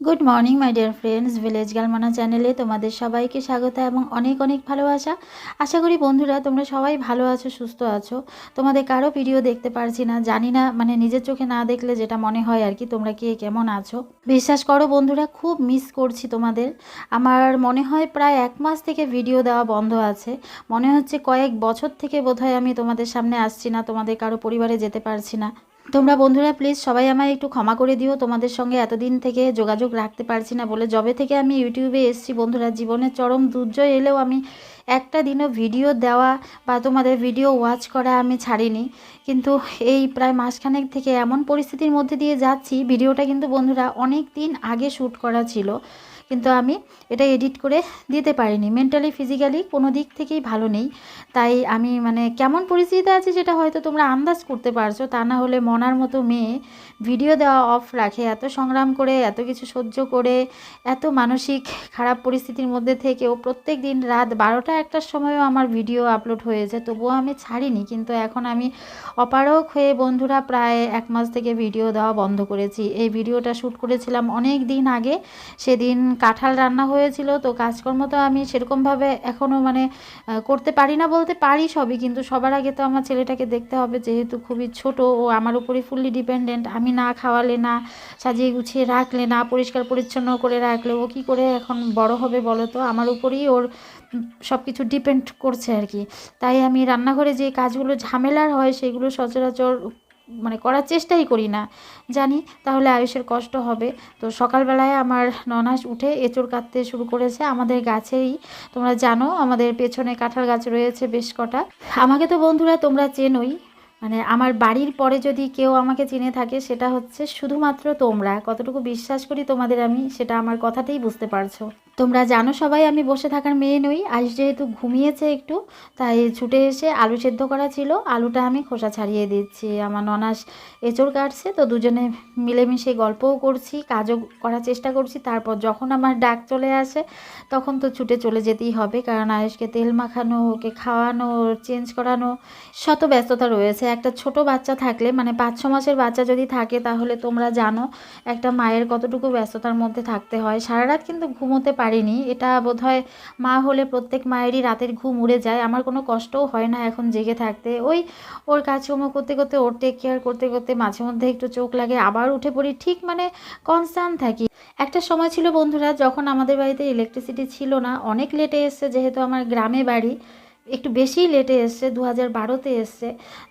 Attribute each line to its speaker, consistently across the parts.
Speaker 1: Good morning my dear friends village গালমানা চ্যানেলে তোমাদের সবাইকে স্বাগত এবং অনেক অনেক ভালোবাসা। আশা করি বন্ধুরা, তোমরা সবাই ভালো আছো, সুস্থ আছো। তোমাদের কারও ভিডিও দেখতে পারছি না, জানি না মানে নিজের চোখে না দেখলে যেটা মনে হয় আর কি, তোমরা কে, কেমন আছো? বিশ্বাস করো বন্ধুরা, খুব মিস করছি তোমাদের। আমার মনে হয় প্রায় এক মাস থেকে ভিডিও দেওয়া বন্ধ আছে। মনে হচ্ছে কয়েক বছর থেকে বোধহয় আমি তোমাদের সামনে আসছি না, তোমাদের কারও পরিবারে যেতে পারছি না। তোমরা বন্ধুরা প্লিজ সবাই আমায় একটু ক্ষমা করে দিও। তোমাদের সঙ্গে এতদিন থেকে যোগাযোগ রাখতে পারছি না বলে জবে থেকে আমি ইউটিউবে এসেছি বন্ধুরা, জীবনের চরম দুর্জয় এলেও আমি একটা দিনও ভিডিও দেওয়া বা তোমাদের ভিডিও ওয়াচ করা আমি ছাড়িনি। কিন্তু এই প্রায় মাসখানেক থেকে এমন পরিস্থিতির মধ্যে দিয়ে যাচ্ছি ভিডিওটা কিন্তু বন্ধুরা অনেক দিন আগে শ্যুট করা ছিল। কিন্তু আমি এটা এডিট করে দিতে পারিনি। মেন্টালি ফিজিক্যালি কোনো দিক থেকেই ভালো নেই। তাই আমি মানে কেমন পরিস্থিতিতে আছি সেটা হয়তো তোমরা আন্দাজ করতে পারছ। তা না হলে মনার মতো মেয়ে ভিডিও দেওয়া অফ রাখে, এত সংগ্রাম করে, এত কিছু সহ্য করে, এত মানসিক খারাপ পরিস্থিতির মধ্যে থেকেও প্রত্যেক দিন রাত বারোটা একটার সময়ও আমার ভিডিও আপলোড হয়েছে তবুও আমি ছাড়িনি, কিন্তু এখন আমি অপারক হয়ে বন্ধুরা প্রায় এক মাস থেকে ভিডিও দেওয়া বন্ধ করেছি। এই ভিডিওটা শ্যুট করেছিলাম অনেক দিন আগে। সেদিন কাঁঠাল রান্না হয়েছিল, তো কাজকর্ম তো আমি সেরকমভাবে এখনও মানে করতে পারি না বলতে পারি সবই, কিন্তু সবার আগে তো আমার ছেলেটাকে দেখতে হবে। যেহেতু খুবই ছোট, ও আমার উপরে ফুললি ডিপেন্ডেন্ট আমি না খাওয়ালে, না সাজিয়ে গুছিয়ে রাখলে, না পরিষ্কার পরিচ্ছন্ন করে রাখলে, ও কী করে এখন বড় হবে বলো তো? আমার উপরেই ওর সব কিছু ডিপেন্ড করছে আর কি। তাই আমি রান্নাঘরে যে কাজগুলো ঝামেলার হয়, সেগুলো সচরাচর মানে করার চেষ্টাই করি না। জানি, তাহলে আয়ুষের কষ্ট হবে। তো সকালবেলায় আমার ননাস উঠে এঁচড় কাটতে শুরু করেছে আমাদের গাছেই। তোমরা জানো, আমাদের পেছনে কাঁঠাল গাছ রয়েছে বেশ কটা। আমাকে তো বন্ধুরা তোমরা চেনোই। মানে আমার বাড়ির পরে যদি কেউ আমাকে চিনে থাকে, সেটা হচ্ছে শুধুমাত্র তোমরা। কতটুকু বিশ্বাস করি তোমাদের আমি, সেটা আমার কথাতেই বুঝতে পারছ। তোমরা জানো সবাই, আমি বসে থাকার মেয়ে নই। আজ যেহেতু ঘুমিয়েছে একটু, তাই ছুটে এসে আলু সেদ্ধ করা ছিল। আলুটা আমি খোসা ছাড়িয়ে দিচ্ছি। আমার ননাস এঁচড় কাটছে, তো দুজনে মিলেমিশে গল্পও করছি, কাজও করার চেষ্টা করছি। তারপর যখন আমার ডাক চলে আসে, তখন তো ছুটে চলে যেতেই হবে। কারণ আয়ুষকে তেল মাখানো, ওকে খাওয়ানো চেঞ্জ করানো, শত ব্যস্ততা রয়েছে। একটা ছোট বাচ্চা থাকলে মানে পাঁচ ছ মাসের বাচ্চা যদি থাকে, তাহলে তোমরা জানো, একটা মায়ের কতটুকু ব্যস্ততার মধ্যে থাকতে হয়। সারা রাত কিন্তু ঘুমোতে পারিনি। এটা বোধহয় মা হলে প্রত্যেক মায়েরই রাতের ঘুম উড়ে যায়। আমার কোনো কষ্টও হয় না এখন জেগে থাকতে। ওই ওর কাজকর্ম করতে করতে, ওর টেক কেয়ার করতে করতে মাঝে মধ্যে একটু চোখ লাগে। আবার উঠে পড়ি ঠিক মানে কনসার্ন থাকি। একটা সময় ছিল বন্ধুরা, যখন আমাদের বাড়িতে ইলেকট্রিসিটি ছিল না, অনেক লেটে এসছে যেহেতু আমার গ্রামে বাড়ি। একটু বেশিই লেটে এসছে দু হাজার বারোতে এসছে।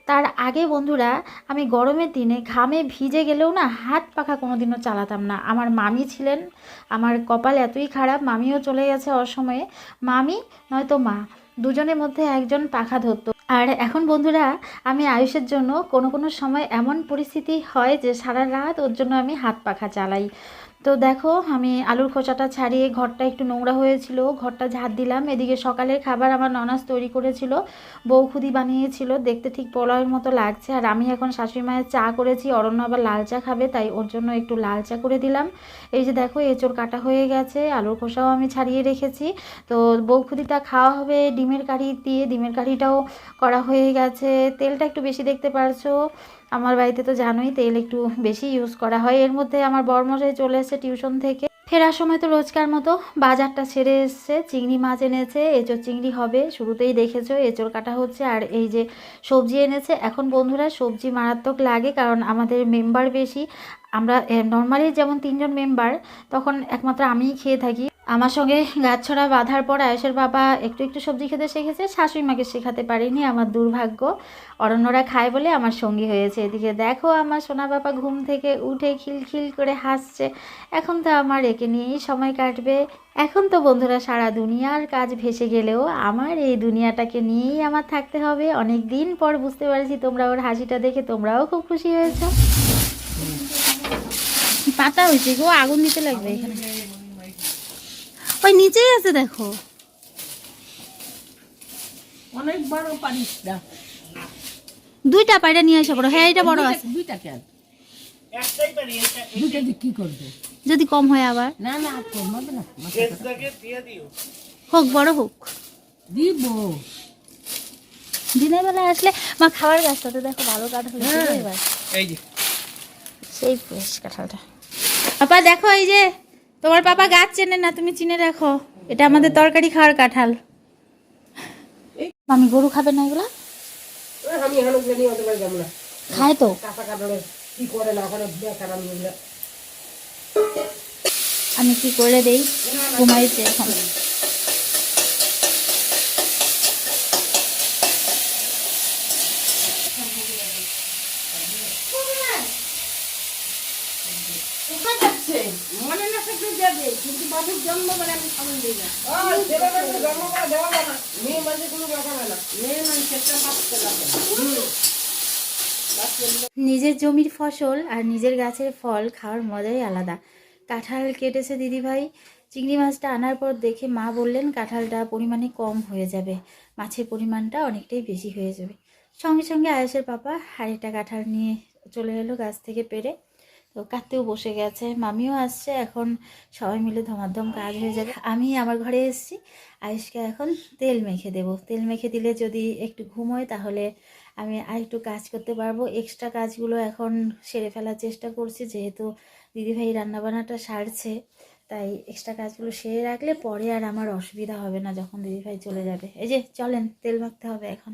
Speaker 1: তার আগে বন্ধুরা, আমি গরমের দিনে ঘামে ভিজে গেলেও না হাত পাখা কোনোদিনও চালাতাম না। আমার মামি ছিলেন, আমার কপাল এতই খারাপ, মামিও চলে গেছে অসময়ে। মামি, নয়তো মা, দুজনের মধ্যে একজন পাখা ধরতো। আর এখন বন্ধুরা, আমি আয়ুষের জন্য কোনো কোনো সময় এমন পরিস্থিতি হয় যে সারা রাত ওর জন্য আমি হাত পাখা চালাই। তো দেখো, আমি আলুর খোসাটা ছাড়িয়ে ঘরটা একটু নোংরা হয়েছিল, ঘরটা ঝাড় দিলাম। এদিকে সকালের খাবার আমার ননাস তৈরি করেছিল বৌখুদি বানিয়েছিল, দেখতে ঠিক পোলাওয়ের মতো লাগছে। আর আমি এখন শাশুড়ি মায়ের চা করেছি, অরণ্য আবার লাল চা খাবে, তাই ওর জন্য একটু লাল চা করে দিলাম। এই যে দেখো, এঁচড় কাটা হয়ে গেছে, আলুর খোসাও আমি ছাড়িয়ে রেখেছি। তো বৌখুদিটা খাওয়া হবে ডিমের কারি দিয়ে, ডিমের কারিটাও করা হয়ে গেছে। তেলটা একটু বেশি দেখতে পারছ? আমার বাড়িতে তো জানোই তেল একটু বেশি ইউজ করা হয়। এর মধ্যে আমার বরমশাই চলে এসেছে টিউশন থেকে। ফেরার সময় তো রোজকার মতো বাজারটা ছেড়ে এসছে, চিংড়ি মাছ এনেছে এঁচোর চিংড়ি হবে, শুরুতেই দেখেছ এঁচোর কাটা হচ্ছে আর এই যে সবজি এনেছে। এখন বন্ধুরা সবজি মারাত্মক লাগে কারণ আমাদের মেম্বার বেশি। আমরা নর্মালি যেমন তিনজন মেম্বার তখন একমাত্র আমিই খেয়ে থাকি। আমার সঙ্গে গাছছড়া বাঁধার পর আয়েশের বাবা একটু একটু সবজি খেতে শিখেছে, শাশুড়ি মাকে শেখাতে পারিনি, আমার দুর্ভাগ্য। অরণ্যরা খায় বলে আমার সঙ্গী হয়েছে। এদিকে দেখো আমার সোনা বাবা ঘুম থেকে উঠে খিলখিল করে হাসছে। এখন তো আমার একে নিয়েই সময় কাটবে। এখন তো বন্ধুরা সারা দুনিয়ার কাজ ভেসে গেলেও আমার এই দুনিয়াটাকে নিয়েই আমার থাকতে হবে। অনেক দিন পর বুঝতে পারছি তোমরা ওর হাসিটা দেখে তোমরাও খুব খুশি হয়েছো। পাতা হয়েছে গো, আগুন দিতে লাগবে এখানে। ওই নিচেই আছে দেখো।
Speaker 2: অনেক বড় পারিস না।
Speaker 1: দুইটা পায়রা নিয়ে আসা বড় হ্যাঁ এটা বড়
Speaker 2: দুইটা-
Speaker 1: আছে।
Speaker 2: দুইটা কেন? দুইটা দিয়ে কি করবে?
Speaker 1: যদি কম হয় আবার।
Speaker 2: না না আর কমাবে না। মাথা খারাপ।
Speaker 1: হোক বড় হোক।
Speaker 2: দিব।
Speaker 1: দিনের বেলায় আসলে মা খাবার গাছটাতে দেখো ভালো কাঁঠাল
Speaker 2: হ্যাঁ।
Speaker 3: এই যে।
Speaker 1: সেই ফ্রেশ কাঁঠালটা আপা দেখো এই যে তোমার পাপা গাছ চেনে না তুমি চিনে রাখো। এটা আমাদের তরকারি খাওয়ার কাঁঠাল। আমি গরু খাবে না এগুলা? খায় তো।
Speaker 2: আমি
Speaker 1: কি করে দেই? ঘুমাইছে এখন
Speaker 2: মনে না থাকলে যাবে কিন্তু বাবুর জন্ম মানে আমি খাবার দিই না ছেলে মানুষের জন্ম করে দেওয়া যায় না
Speaker 1: নিজের জমির ফসল আর নিজের গাছের ফল খাওয়ার মজাই আলাদা। কাঁঠাল কেটেছে দিদিভাই। চিংড়ি মাছটা আনার পর দেখে মা বললেন, কাঁঠালটা পরিমাণে কম হয়ে যাবে। মাছের পরিমাণটা অনেকটাই বেশি হয়ে যাবে। সঙ্গে সঙ্গে আয়েসের পাপা আরেকটা কাঁঠাল নিয়ে চলে এলো গাছ থেকে পেরে। তো কাটতেও বসে গেছে মামিও আসছে এখন সবাই মিলে ধমাধম কাজ হয়ে যাবে। আমি আমার ঘরে এসেছি আয়ুষকে এখন তেল মেখে দেব। তেল মেখে দিলে যদি একটু ঘুমোয় তাহলে আমি আর একটু কাজ করতে পারব। এক্সট্রা কাজগুলো এখন সেরে ফেলার চেষ্টা করছি যেহেতু দিদিভাই রান্নাবান্নাটা সারছে তাই এক্সট্রা কাজগুলো সেরে রাখলে পরে আর আমার অসুবিধা হবে না যখন দিদিভাই চলে যাবে। এই যে চলেন তেল মাখতে হবে এখন।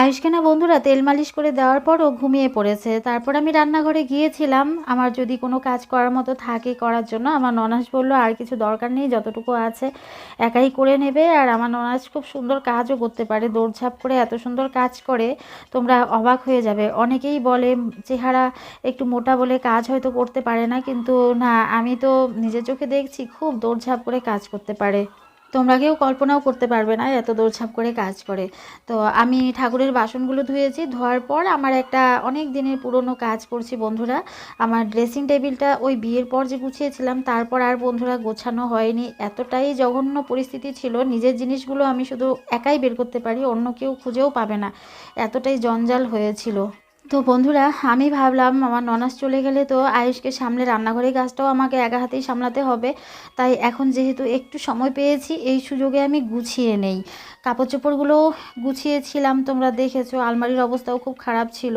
Speaker 1: আয়ুষকে না বন্ধুরা তেল মালিশ করে দেওয়ার পর ও ঘুমিয়ে পড়েছে। তারপর আমি রান্নাঘরে গিয়েছিলাম। আমার যদি কোনো কাজ করার মতো থাকে করার জন্য, আমার ননাস বলল, আর কিছু দরকার নেই, যতটুকু আছে একাই করে নেবে। আর আমার ননাস খুব সুন্দর কাজও করতে পারে, দৌড়ঝাঁপ করে এত সুন্দর কাজ করে, তোমরা অবাক হয়ে যাবে। অনেকেই বলে, চেহারা একটু মোটা বলে কাজ হয়তো করতে পারে না। কিন্তু না, আমি তো নিজের চোখে দেখছি, খুব দৌড়ঝাঁপ করে কাজ করতে পারে। তোমরা কেউ কল্পনাও করতে পারবে না এত দৌড়ঝাঁপ করে কাজ করে। তো আমি ঠাকুরের বাসনগুলো ধুয়েছি, ধোয়ার পর আমার একটা অনেক দিনের পুরনো কাজ করছি বন্ধুরা। আমার ড্রেসিং টেবিলটা ওই বিয়ের পর যে গুছিয়েছিলাম, তারপর আর বন্ধুরা গোছানো হয়নি। এতটাই জঘন্য পরিস্থিতি ছিল, নিজের জিনিসগুলো আমি শুধু একাই বের করতে পারি, অন্য কেউ খুঁজেও পাবে না। এতটাই জঞ্জাল হয়েছিল। তো বন্ধুরা, আমি ভাবলাম আমার ননাস চলে গেলে তো আয়ুষকে সামলে রান্নাঘরের কাজটাও আমাকে একা হাতেই সামলাতে হবে। তাই এখন যেহেতু একটু সময় পেয়েছি, এই সুযোগে আমি গুছিয়ে নেই। কাপড় চোপড়গুলো গুছিয়েছিলাম, তোমরা দেখেছ, আলমারির অবস্থাও খুব খারাপ ছিল।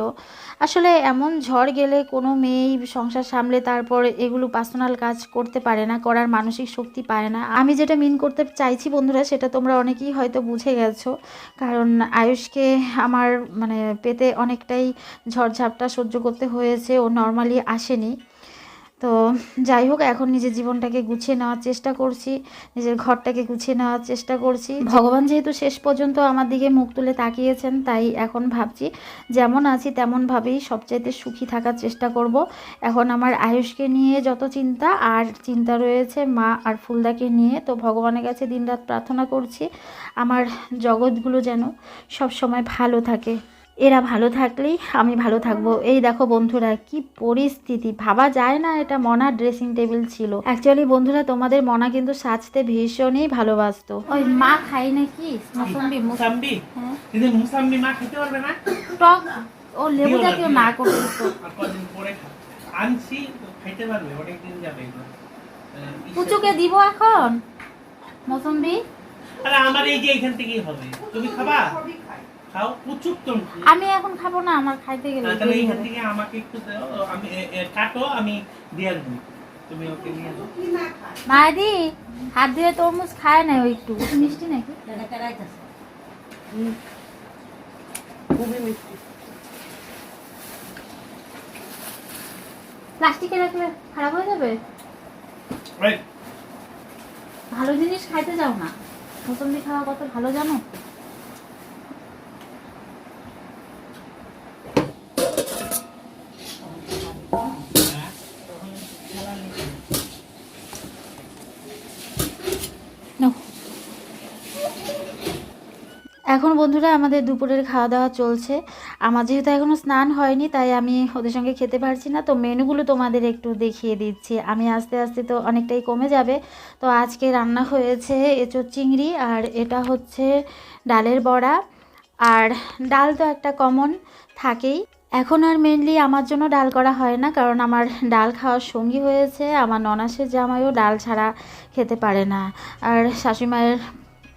Speaker 1: আসলে এমন ঝড় গেলে কোনো মেয়েই সংসার সামলে তারপর এগুলো পার্সোনাল কাজ করতে পারে না, করার মানসিক শক্তি পায় না। আমি যেটা মিন করতে চাইছি বন্ধুরা, সেটা তোমরা অনেকেই হয়তো বুঝে গেছো, কারণ আয়ুষকে আমার মানে পেতে অনেকটাই ঝড়ঝাপটা সহ্য করতে হয়েছে ও নর্মালি আসেনি। তো যাই হোক, এখন নিজের জীবনটাকে গুছিয়ে নেওয়ার চেষ্টা করছি, নিজের ঘরটাকে গুছিয়ে নেওয়ার চেষ্টা করছি। ভগবান যেহেতু শেষ পর্যন্ত আমার দিকে মুখ তুলে তাকিয়েছেন, তাই এখন ভাবছি যেমন আছি তেমনভাবেই সবচাইতে সুখী থাকার চেষ্টা করব। এখন আমার আয়ুষকে নিয়ে যত চিন্তা, আর চিন্তা রয়েছে মা আর ফুলদাকে নিয়ে, তো ভগবানের কাছে দিনরাত প্রার্থনা করছি, আমার জগৎগুলো যেন সব সময় ভালো থাকে। এরা ভালো থাকলেই আমি ভালো থাকব। এই দেখো বন্ধুরা কি পরিস্থিতি। ভাবা যায় না এটা মনার ড্রেসিং টেবিল ছিল। অ্যাকচুয়ালি বন্ধুরা তোমাদের মনা কিন্তু সাজতে ভীষণই ভালোবাসতো। ওই মা খাই নাকি? মৌসম্বি
Speaker 3: মুসাম্বি?
Speaker 1: হ্যাঁ।
Speaker 3: মুসাম্বি মা খেতে পারবে না।
Speaker 1: টক ও লেবুটা কেউ না করে দিত
Speaker 3: আর কদিন পরে আনছি তো খাইতে পারবে অনেকদিন যাবে এগুলো
Speaker 1: পুচুকে দিব এখন? মৌসম্বি?
Speaker 3: আরে আমার এই যে এখান থেকেই হবে। তুমি খাবা? খাও প্রচুর তো
Speaker 1: আমি এখন খাব না আমার খাইতে গেলে
Speaker 3: তাহলে এইখান থেকে আমাকে একটু দাও আমি কাটো আমি দিয়ে তুমি ওকে নিয়ে যাও।
Speaker 1: মাদি হাত ধুয়ে তরমুজ খায় না ওই একটু। একটু মিষ্টি নাকি?
Speaker 2: খুবই মিষ্টি।
Speaker 1: প্লাস্টিকে রাখলে খারাপ হয়ে যাবে? ভালো জিনিস খাইতে যাও না। মৌসম্বি খাওয়া কত ভালো জানো? এখন বন্ধুরা আমাদের দুপুরের খাওয়া দাওয়া চলছে। আমার যেহেতু এখনও স্নান হয়নি, তাই আমি ওদের সঙ্গে খেতে পারছি না। তো মেনুগুলো তোমাদের একটু দেখিয়ে দিচ্ছি। আমি আস্তে আস্তে তো অনেকটাই কমে যাবে। তো আজকে রান্না হয়েছে এঁচোর চিংড়ি আর এটা হচ্ছে ডালের বড়া। আর ডাল তো একটা কমন থাকেই। এখন আর মেনলি আমার জন্য ডাল করা হয় না, কারণ আমার ডাল খাওয়ার সঙ্গী হয়েছে। আমার ননাসের জামাইও ডাল ছাড়া খেতে পারে না। আর শাশুড়িমায়ের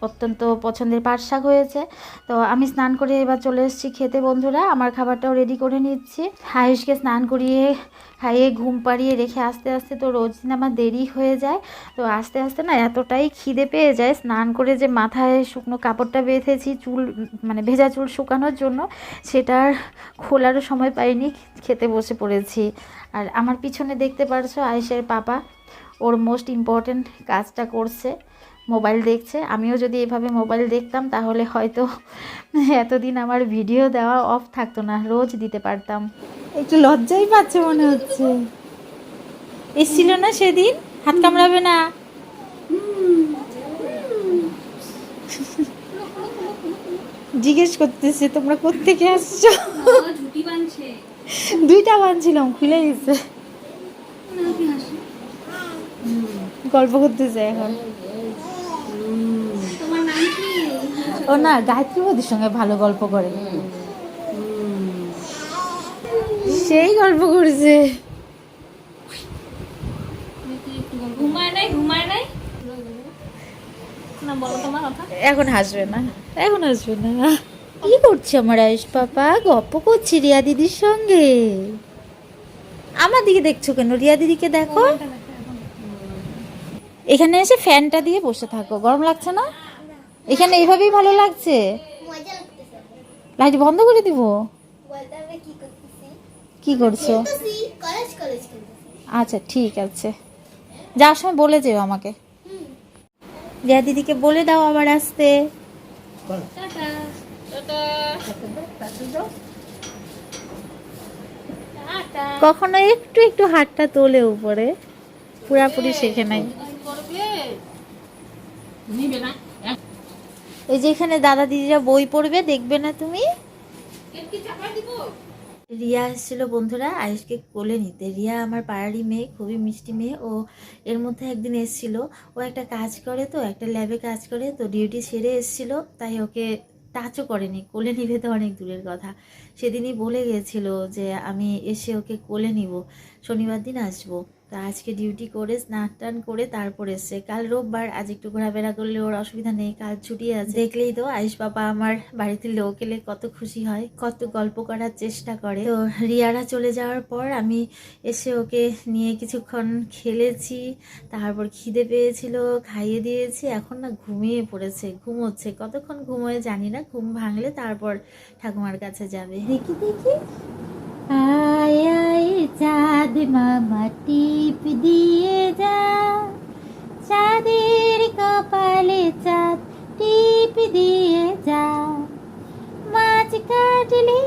Speaker 1: অত্যন্ত পছন্দের পাট শাক হয়েছে। তো আমি স্নান করে এবার চলে এসেছি খেতে বন্ধুরা। আমার খাবারটাও রেডি করে নিচ্ছি। আয়ুষকে স্নান করিয়ে, খাইয়ে ঘুম পাড়িয়ে রেখে আস্তে আস্তে তো রোজ দিন আমার দেরি হয়ে যায়। তো আস্তে আস্তে না এতটাই খিদে পেয়ে যায় স্নান করে যে মাথায় শুকনো কাপড়টা বেঁধেছি, চুল মানে ভেজা চুল শুকানোর জন্য। সেটার খোলারও সময় পাইনি, খেতে বসে পড়েছি। আর আমার পিছনে দেখতে পারছ আয়েশের পাপা। ওর মোস্ট ইম্পর্ট্যান্ট কাজটা করছে। মোবাইল দেখছে। আমিও যদি এভাবে মোবাইল দেখতাম তাহলে হয়তো এতদিন আমার ভিডিও দেওয়া অফ থাকতো না রোজ দিতে পারতাম। একটু লজ্জাই পাচ্ছে মনে হচ্ছে। এসছিল না সেদিন? হাত কামড়াবে না? জিজ্ঞেস করতেছে তোমরা কোত্থেকে আসছো? দুইটা বানছিলাম খুলে গেছে। গল্প করতেছে এখন
Speaker 4: তোমার নাম কি
Speaker 1: ও না গায়ত্রী মোদির সঙ্গে ভালো গল্প করে। সেই গল্প করছে। এখন হাসবে না এখন হাসবে না। কি করছে আমার আয়ুষ পাপা গপ্প করছি রিয়া দিদির সঙ্গে। আমার দিকে দেখছ কেন? রিয়া দিদিকে দেখো। এখানে এসে ফ্যানটা দিয়ে বসে থাকো। গরম লাগছে না? এখানে এইভাবেই ভালো লাগছে? লাইট বন্ধ করে দিব?
Speaker 5: কি
Speaker 1: করছ? আচ্ছা ঠিক আছে। যাওয়ার সময় বলে যেও আমাকে। রিয়া দিদিকে বলে দাও আবার আসতে। কখনো একটু একটু হাতটা তোলে উপরে। পুরাপুরি শেখে নাই।
Speaker 4: নিবে না?
Speaker 1: এই যে এখানে দাদা দিদিরা বই পড়বে, দেখবে না তুমি? রিয়া এসেছিল বন্ধুরা আয়ুষকে কোলে নিতে। রিয়া আমার পাড়ারই মেয়ে, খুবই মিষ্টি মেয়ে। ও এর মধ্যে একদিন এসেছিল। ও একটা কাজ করে তো, একটা ল্যাবে কাজ করে, তো ডিউটি সেরে এসেছিল। তাই ওকে টাচও করেনি। কোলে নিবে তো অনেক দূরের কথা। সেদিনই বলে গিয়েছিল যে, আমি এসে ওকে কোলে নিব। শনিবার দিন আসব। তা আজকে ডিউটি করে, স্নান টান করে তারপর এসছে। কাল রোববার, আজ একটু ঘোরাফেরা করলে ওর অসুবিধা নেই, কাল ছুটি আছে। দেখলেই তো আয়ুষ বাবা আমার বাড়িতে লোক এলে কত খুশি হয়, কত গল্প করার চেষ্টা করে। তো রিয়ারা চলে যাওয়ার পর আমি এসে ওকে নিয়ে কিছুক্ষণ খেলেছি, তারপর খিদে পেয়েছিল, খাইয়ে দিয়েছি, এখন না ঘুমিয়ে পড়েছে, ঘুমোচ্ছে। কতক্ষণ ঘুমোয় জানি না, ঘুম ভাঙলে তারপর ঠাকুমার কাছে যাবে। দেখি দেখি। চাঁদ মামা টিপ দিয়ে যা। চাঁদের কপালে চাঁদ টিপ দিয়ে যা। মাছ কাটলে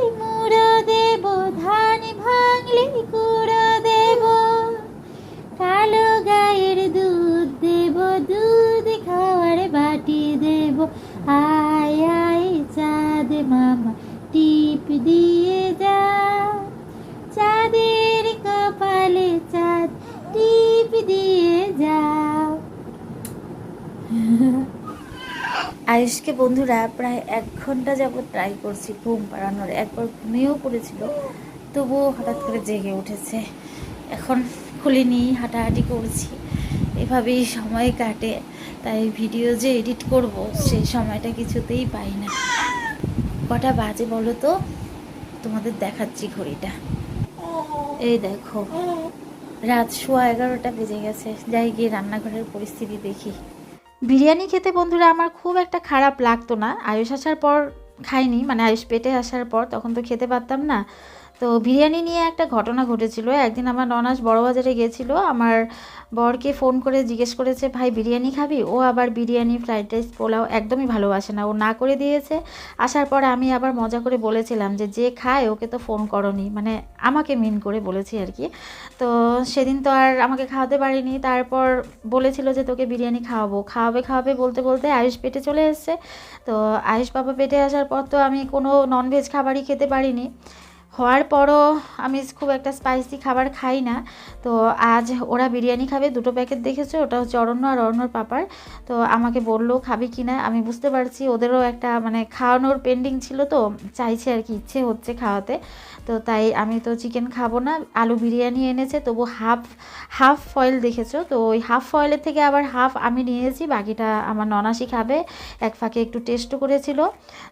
Speaker 1: আয়ুষকে বন্ধুরা প্রায় এক ঘণ্টা যাবত ট্রাই করছি ঘুম পাড়ানোর। একবার ঘুমিয়েও পড়েছিল, তবুও হঠাৎ করে জেগে উঠেছে। এখন খুলিনি, হাঁটাহাঁটি করছি। এভাবেই সময় কাটে, তাই ভিডিও যে এডিট করব সেই সময়টা কিছুতেই পাই না। কটা বাজে বলো তো? তোমাদের দেখাচ্ছি ঘড়িটা। এই দেখো, রাত সোয়া এগারোটা বেজে গেছে। যাই গিয়ে রান্নাঘরের পরিস্থিতি দেখি। বিরিয়ানি খেতে বন্ধুরা আমার খুব একটা খারাপ লাগতো না। আয়ুষ আসার পর খাইনি মানে আয়ুষ পেটে আসার পর, তখন তো খেতে পারতাম না। তো বিরিয়ানি নিয়ে একটা ঘটনা ঘটেছিল। একদিন আমার ননাস বড়বাজারে গেছিল আমার বরকে ফোন করে জিজ্ঞেস করেছে, ভাই, বিরিয়ানি খাবি? ও আবার বিরিয়ানি, ফ্রাইড রাইস, পোলাও একদমই ভালোবাসে না। ও না করে দিয়েছে। আসার পর আমি আবার মজা করে বলেছিলাম যে যে খায়, ওকে তো ফোন করনি। মানে আমাকে মিন করে বলেছি আর কি। তো সেদিন তো আর আমাকে খাওয়াতে পারিনি। তারপর বলেছিল যে, তোকে বিরিয়ানি খাওয়াবো। খাওয়াবে খাওয়াবে বলতে বলতে আয়ুষ পেটে চলে এসছে। তো আয়ুষ বাবা পেটে আসার পর তো আমি কোনো ননভেজ খাবারই খেতে পারিনি। হওয়ার পরও আমি খুব একটা স্পাইসি খাবার খাই না। তো আজ ওরা বিরিয়ানি খাবে, দুটো প্যাকেট দেখেছে? ওটা হচ্ছে অরণ্য আর অরণ্যর পাপার তো আমাকে বলল, খাবি কি না? আমি বুঝতে পারছি, ওদেরও একটা মানে খাওয়ানোর পেন্ডিং ছিল তো, চাইছে আর কি, ইচ্ছে হচ্ছে খাওয়াতে। তো তাই আমি তো চিকেন খাব না। আলু বিরিয়ানি এনেছে, তবু হাফ হাফ ফয়েল দেখেছ? তো ওই হাফ ফয়েলের থেকে আবার হাফ আমি নিয়েছি, বাকিটা আমার ননাসি খাবে। এক ফাঁকে একটু টেস্টও করেছিল।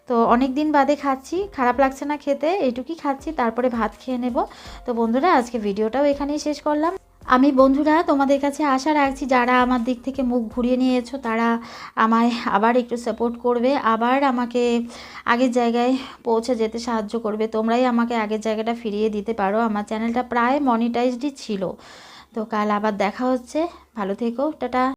Speaker 1: তো অনেক দিন বাদে খাচ্ছি, খারাপ লাগছে না খেতে এটুকুই খাচ্ছি, তারপরে ভাত খেয়ে নেব। তো বন্ধুরা, আজকে ভিডিওটাও এখানেই শেষ করলাম। আমি বন্ধুরা, তোমাদের কাছে আশা রাখছি যারা আমার দিক থেকে মুখ ঘুরিয়ে নিয়েছো, তারা আমায় আবার একটু সাপোর্ট করবে, আবার আমাকে আগের জায়গায় পৌঁছে যেতে সাহায্য করবে। তোমরাই আমাকে আগের জায়গাটা ফিরিয়ে দিতে পারো। আমার চ্যানেলটা প্রায় মনিটাইজডই ছিল। তো কাল আবার দেখা হচ্ছে। ভালো থেকো। টাটা।